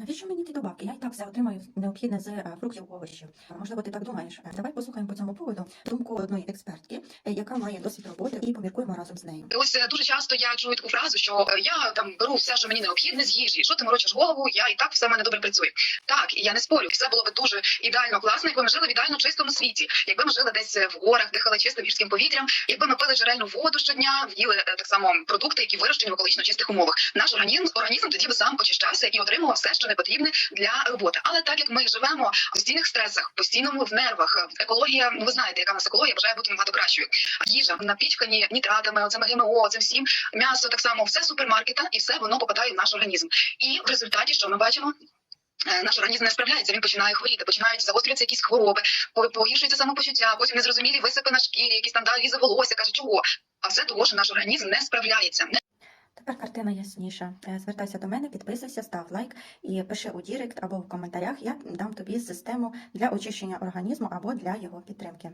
Навіщо мені ті добавки? Я і так все отримаю необхідне з е, фруктів овочів. Можливо, ти так думаєш. Е, Давай послухаємо по цьому поводу думку одної експертки, е, яка має досвід роботи, і поміркуємо разом з нею. Ось дуже часто я чую таку фразу, що я там беру все, що мені необхідне з їжі. Що ти морочиш голову? Я і так все в мене добре працює. Так, я не спорю. Все було би дуже ідеально класно, якби ми жили в ідеально чистому світі. Якби ми жили десь в горах, дихали чистим гірським повітрям, якби ми пили джерельну воду щодня, їли так само продукти, які вирощені в екологічно чистих умовах. Наш організм організм тоді би сам очищався і отримував все, що не потрібне для роботи. Але так як ми живемо в постійних стресах, постійному в нервах, екологія, ну ви знаєте, яка в нас екологія бажає бути набагато кращою. Їжа напічкані нітратами, оцими ГМО, цим всім м'ясо так само, все супермаркета, і все воно попадає в наш організм. І в результаті, що ми бачимо. Е, Наш організм не справляється, він починає хворіти, починають загострюватися якісь хвороби, погіршується самопочуття, потім незрозумілі висипи на шкірі, якісь там далі лізе волосся, каже, чого? А все того, що наш організм не справляється, Тепер картина ясніша. Е, Звертайся до мене, підписуйся, став лайк і пиши у Дірект або в коментарях. Я дам тобі систему для очищення організму або для його підтримки.